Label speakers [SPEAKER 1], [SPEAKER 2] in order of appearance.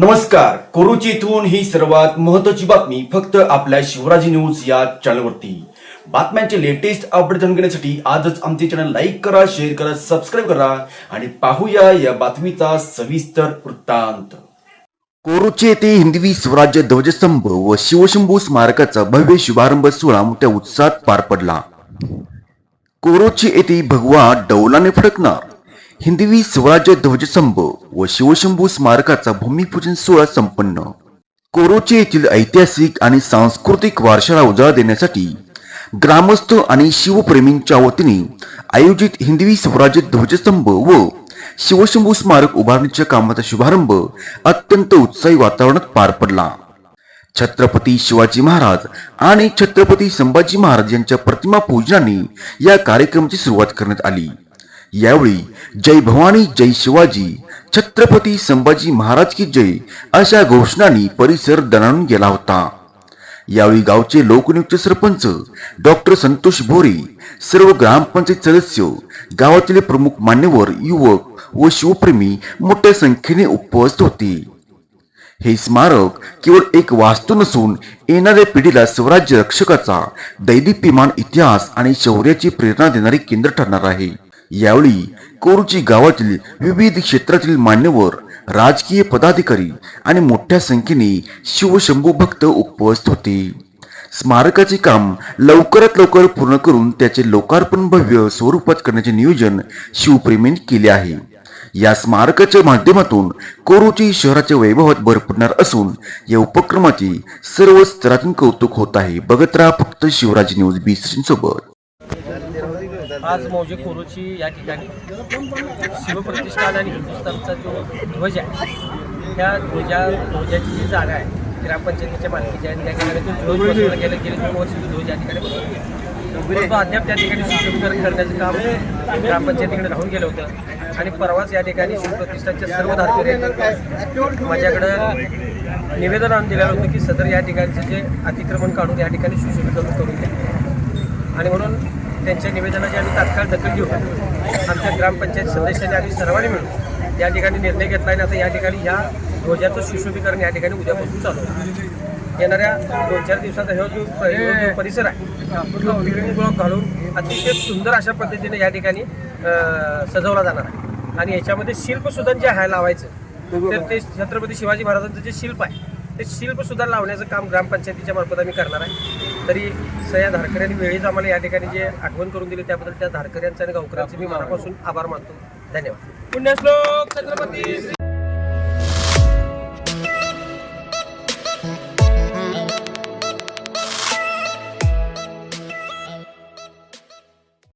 [SPEAKER 1] नमस्कार. कोरुची इथून ही सर्वात महत्वाची बातमी फक्त आपल्या शिवराजी न्यूज या चॅनलवरती. बातम्यांचे लेटेस्ट अपडेट जाणून घेण्यासाठी आजच आमचे चॅनल लाईक करा शेअर करा सबस्क्राईब करा आणि पाहूया या बातमीचा सविस्तर वृत्तांत.
[SPEAKER 2] कोरुची येथे हिंदवी स्वराज्य ध्वजस्तंभ व शिवशंभू स्मारकाचा भव्य शुभारंभ सोहळा मोठ्या उत्साहात पार पडला. कोरोची येथे भगवा डौलाने फडकणार. हिंदवी स्वराज्य ध्वजस्तंभ व शिवशंभू स्मारकाचा भूमिपूजन सोहळा संपन्न. कोरोचे येथील ऐतिहासिक आणि सांस्कृतिक वारशाला उजाळा देण्यासाठी ग्रामस्थ आणि शिवप्रेमींच्या वतीने आयोजित हिंदवी स्वराज्य ध्वजस्तंभ व शिवशंभू स्मारक उभारणीच्या कामाचा शुभारंभ अत्यंत उत्साही वातावरणात पार पडला. छत्रपती शिवाजी महाराज आणि छत्रपती संभाजी महाराज यांच्या प्रतिमा पूजनाने या कार्यक्रमाची सुरुवात करण्यात आली. यावेळी जय भवानी जय शिवाजी छत्रपती संभाजी महाराज की जय अशा घोषणांनी परिसर दणाणून गेला होता. यावेळी गावचे लोकनियुक्त सरपंच डॉक्टर संतोष भोरे सर्व ग्रामपंचायत सदस्य गावातील प्रमुख मान्यवर युवक व शिवप्रेमी मोठ्या संख्येने उपस्थित होते. हे स्मारक केवळ एक वास्तू नसून येणाऱ्या पिढीला स्वराज्य रक्षकाचा दैदिप्यमान इतिहास आणि शौर्याची प्रेरणा देणारे केंद्र ठरणार आहे. यावेळी कोरची गावातील विविध क्षेत्रातील मान्यवर राजकीय पदाधिकारी आणि मोठ्या संख्येने शिवशंभू भक्त उपस्थित होते. स्मारकाचे काम लवकरात लवकर पूर्ण करून त्याचे लोकार्पण भव्य स्वरूपात करण्याचे नियोजन शिवप्रेमींनी केले आहे. या स्मारकाच्या माध्यमातून कोरोची शहराच्या वैभवात भर पडणार असून या उपक्रमाचे सर्व स्तरातून कौतुक होत आहे. बघत राहा फक्त शिवराज न्यूज बी सोबत.
[SPEAKER 3] आज मौजे कोरोची या ठिकाणी शिवप्रतिष्ठान आणि हिंदुस्थानचा जो ध्वज आहे त्या ध्वजा ध्वजाची जी जागा आहे ग्रामपंचायतीच्या मालकीची आहे त्या ठिकाणी तो ध्वज बसवला गेला गेले दोन वर्ष ध्वज या ठिकाणी बसवला. अद्याप त्या ठिकाणी सुशोभीकरण करण्याचं काम ग्रामपंचायतीकडे राहून गेलं होतं. आणि परवाच या ठिकाणी शिवप्रतिष्ठानच्या सर्व धारकऱ्यांनी माझ्याकडं निवेदन आणून दिलेलं होतं की सदर या ठिकाणचे जे अतिक्रमण काढून या ठिकाणी सुशोभीकरण करून द्या. आणि म्हणून त्यांच्या निवेदनाची आम्ही तात्काळ दखल घेऊ. आमच्या ग्रामपंचायत सदस्यांनी आम्ही सर्वांनी मिळून या ठिकाणी निर्णय घेतला आणि आता या ठिकाणी या ध्वजाचं सुशोभीकरण या ठिकाणी उद्यापासून चालू आहे येणाऱ्या दोन चार दिवसात हा जो परिसर आहे तो बिल्डिंग ब्लॉक घालून अतिशय सुंदर अशा पद्धतीने या ठिकाणी सजवला जाणार आहे. आणि याच्यामध्ये शिल्पसुद्धा जे आहे लावायचं तर ते छत्रपती शिवाजी महाराजांचं जे शिल्प आहे ते शिल्प सुद्धा लावण्याचं काम ग्रामपंचायतीच्या मार्फत आम्ही करणार आहे. तरी सया धारकऱ्यांनी वेळीच आम्हाला या ठिकाणी जे आठवण करून दिली त्याबद्दल त्या धारकऱ्यांचं आणि गावकऱ्यांचे मी मनापासून आभार मानतो. धन्यवाद. पुण्यश्लोक छत्रपती